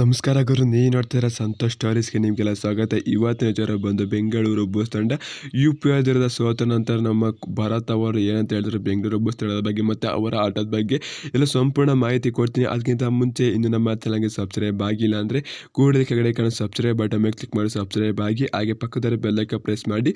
ನಮಸ್ಕಾರ ಗುರು, ನೀನು ನೋಡ್ತಾ ಇರೋ ಸಂತೋಷ್ ಸ್ಟೋರೀಸ್ಗೆ ನಿಮಗೆಲ್ಲ ಸ್ವಾಗತ. ಇವತ್ತಿನ ಜ್ವರ ಬಂದು ಬೆಂಗಳೂರು ಬಸ್ ತಂಡ ಯು ಪಿ ಐ ಐದಿರದ ಸೋತ ನಂತರ ನಮ್ಮ ಭರತ್ ಅವರು ಏನಂತ ಹೇಳಿದ್ರು, ಬೆಂಗಳೂರು ಬಸ್ ತಂಡದ ಬಗ್ಗೆ ಮತ್ತು ಅವರ ಆಟದ ಬಗ್ಗೆ ಎಲ್ಲ ಸಂಪೂರ್ಣ ಮಾಹಿತಿ ಕೊಡ್ತೀನಿ. ಅದಕ್ಕಿಂತ ಮುಂಚೆ ಇನ್ನು ನಮ್ಮ ಚಾನಲ್ಗೆ ಸಬ್ಸ್ಕ್ರೈಬ್ ಆಗಿಲ್ಲ ಅಂದರೆ ಕೂಡಲೇ ಕೆಳಗಡೆ ಕಾಣೋ ಸಬ್ಸ್ಕ್ರೈಬ್ ಬಟನ್ ಮೇಲೆ ಕ್ಲಿಕ್ ಮಾಡಿ ಸಬ್ಸ್ಕ್ರೈಬ್ ಆಗಿ, ಹಾಗೆ ಪಕ್ಕದಲ್ಲಿ ಬೆಲ್ಲಕ್ಕೆ ಪ್ರೆಸ್ ಮಾಡಿ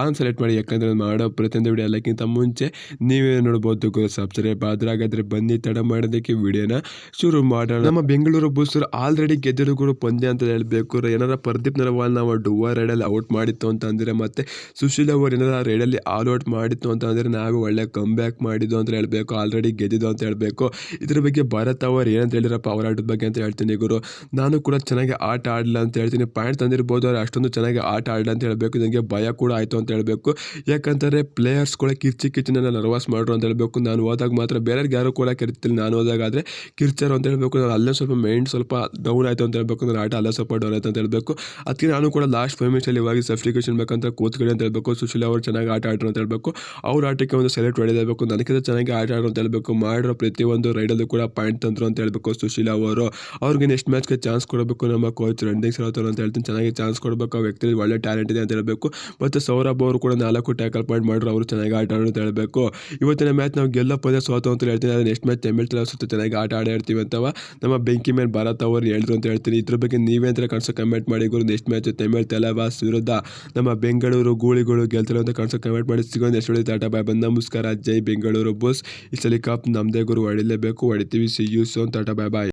ಆನ್ ಸೆಲೆಕ್ಟ್ ಮಾಡಿ, ಯಾಕಂದರೆ ಮಾಡೋ ಪ್ರತಿಯೊಂದು ವಿಡಿಯೋ ಎಲ್ಲಕ್ಕಿಂತ ಮುಂಚೆ ನೀವೇ ನೋಡ್ಬೋದು ಗುರು ಸಬ್ಸ್ಕ್ರೈಬ್ ಆದರೆ ಹಾಗಾದರೆ ಬನ್ನಿ, ತಡ ಮಾಡೋದಕ್ಕೆ ವಿಡಿಯೋನ ಶುರು ಮಾಡೋಣ. ನಮ್ಮ ಬೆಂಗಳೂರು ಬೂಸರು ಆಲ್ರೆಡಿ ಗೆದ್ದಿರೋ ಕೂಡ ಪಂದ್ಯ ಅಂತ ಹೇಳಬೇಕು. ಏನಾರ ಪ್ರದೀಪ್ ನರವಾಲ್ ನಾವು ಡುವ ರೈಡಲ್ಲಿ ಔಟ್ ಮಾಡಿತ್ತು ಅಂತ ಅಂದರೆ ಮತ್ತೆ ಸುಶೀಲ್ ಅವರು ಏನಾರ ರೈಡಲ್ಲಿ ಆಲ್ ಔಟ್ ಮಾಡಿತ್ತು ಅಂತ ಅಂದರೆ ನಾವು ಒಳ್ಳೆ ಕಮ್ ಬ್ಯಾಕ್ ಮಾಡಿದ್ದು ಅಂತ ಹೇಳಬೇಕು. ಆಲ್ರೆಡಿ ಗೆದ್ದಿದ್ದು ಅಂತ ಹೇಳಬೇಕು. ಇದ್ರ ಬಗ್ಗೆ ಭಾರತ್ ಅವರು ಏನಂತ ಹೇಳಿರಪ್ಪ ಅವರ ಆಟದ ಬಗ್ಗೆ ಅಂತ ಹೇಳ್ತೀನಿ ಗುರು. ನಾನು ಕೂಡ ಚೆನ್ನಾಗಿ ಆಟ ಆಡಲಿಲ್ಲ ಅಂತ ಹೇಳ್ತೀನಿ. ಪಾಯಿಂಟ್ ತಂದಿರ್ಬೋದು ಅವ್ರು ಅಷ್ಟೊಂದು ಚೆನ್ನಾಗಿ ಆಟ ಆಡಲಿಲ್ಲ ಅಂತ ಹೇಳಬೇಕು. ನನಗೆ ಭಯ ಕೂಡ ಆಯಿತು ಅಂತ ಹೇಳಬೇಕು. ಯಾಕಂದರೆ ಪ್ಲೇಯರ್ಸ್ ಕೂಡ ಕಿರ್ಚಿ ಕಿರ್ಚಿನ ನರ್ವಸ್ ಮಾಡ್ರು ಅಂತ ಹೇಳಬೇಕು. ನಾನು ಹೋದಾಗ ಮಾತ್ರ ಬೇರೆಯವ್ರಿಗೆ ಯಾರು ಕೂಡ ಕಿರ್ತಿಲ್ಲ ನಾನು ಹೋದಾಗ ಆದರೆ ಕಿರ್ಚಾರು ಅಂತ ಹೇಳಬೇಕು. ನಾನು ಅಲ್ಲೇ ಸ್ವಲ್ಪ ಮೈಂಡ್ ಸ್ವಲ್ಪ ಡೌನ್ ಆಯಿತು ಅಂತ ಹೇಳಬೇಕು ನನ್ನ ಆಟ ಅಲ್ಲ ಸಪೋರ್ಟ್ ಡೌನ್ ಆಯಿತು ಅಂತ ಹೇಳಬೇಕು. ಅದಕ್ಕೆ ನಾನು ಕೂಡ ಲಾಸ್ಟ್ ಫೈವ್ ಮಿನಿಟ್ಸಲ್ಲಿ ಇವಾಗ ಸಬ್ಸ್ಟಿಕೇಷನ್ ಬೇಕಂತ ಕೂತ್ಕಡೆ ಅಂತ ಹೇಳಬೇಕು. ಸುಶೀಲ್ ಅವರು ಚೆನ್ನಾಗಿ ಆಟ ಆಡ್ರು ಅಂತ ಹೇಳಬೇಕು. ಅವ್ರ ಆಟಕ್ಕೆ ಒಂದು ಸೆಲೆಕ್ಟ್ ಹೊಡೆಯಬೇಕು ನನಗಿಂತ ಚೆನ್ನಾಗಿ ಆಟ ಆಡ್ರು ಅಂತ ಹೇಳಬೇಕು. ಮಾಡಿರೋ ಪ್ರತಿಯೊಂದು ರೈಡಲ್ಲೂ ಕೂಡ ಪಾಯಿಂಟ್ ತಂದರು ಅಂತ ಹೇಳಬೇಕು ಸುಶೀಲ್ ಅವರು. ಅವ್ರಿಗೆ ನೆಕ್ಸ್ಟ್ ಮ್ಯಾಚ್ಗೆ ಚಾನ್ಸ್ ಕೊಡಬೇಕು ನಮ್ಮ ಕೋಚ್ ರನ್ನಿಂಗ್ ಹೇಳ್ತಾರೆ ಅಂತ ಹೇಳ್ತೀನಿ. ಚೆನ್ನಾಗಿ ಚಾನ್ಸ್ ಕೊಡಬೇಕು. ಆ ವ್ಯಕ್ತಿ ಒಳ್ಳೆ ಟ್ಯಾಲೆಂಟ್ ಇದೆ ಅಂತ ಹೇಳಬೇಕು. ಮತ್ತು ಸೌರಭ್ ಅವರು ಕೂಡ ನಾಲ್ಕು ಟ್ಯಾಕಲ್ ಪಾಯಿಂಟ್ ಮಾಡಿದ್ರು. ಅವರು ಚೆನ್ನಾಗಿ ಆಟ ಆಡೋದು ಅಂತ ಹೇಳಬೇಕು. ಇವತ್ತಿನ ಮ್ಯಾಚ್ ನಾವು ಗೆಲ್ಲ ಪದೇ ಸೋತು ಅಂತ ಹೇಳ್ತೀನಿ. ನೆಕ್ಸ್ಟ್ ಮ್ಯಾಚ್ ತಮಿಳ್ ಸುತ್ತ ಚೆನ್ನಾಗಿ ಆಟ ಆಡಿರ್ತೀವಿ ಅಂತವ. ನಮ್ಮ ಬೆಂಕಿ ಮೇಲೆ ಭಾರತ್ ಅವರು ಹೇಳಿದ್ರು ಅಂತ ಹೇಳ್ತೀನಿ. ಇದ್ರ ಬಗ್ಗೆ ನೀವೇ ಅಂತ ಕನ್ಸೋ ಕಮೆಂಟ್ ಮಾಡಿ. ಗುರು ನೆಕ್ಸ್ಟ್ ಮ್ಯಾಚ್ ತಮಿಳ್ ತೆಲವಾಸ್ ವಿರುದ್ಧ ನಮ್ಮ ಬೆಂಗಳೂರು ಗೂಳಿಗಳು ಗೆಲ್ತಾರೆ ಅಂತ ಕಾಣಿಸೋ ಕಮೆಂಟ್ ಮಾಡಿ. ಸಿಗೋದು ನೆಕ್ಸ್ಟ್ ಒಳ್ಳೆ ಟಾಟಾ ಬಾಯ್ ಬಂದ ನಮಸ್ಕಾರ. ಜೈ ಬೆಂಗಳೂರು ಬಸ್. ಈ ಸಲ ಕಪ್ ನಮ್ಮದೇ ಗುರು, ಹೊಡಿಲೇಬೇಕು. ಹೊಡಿತೀವಿ. See you soon tata bye bye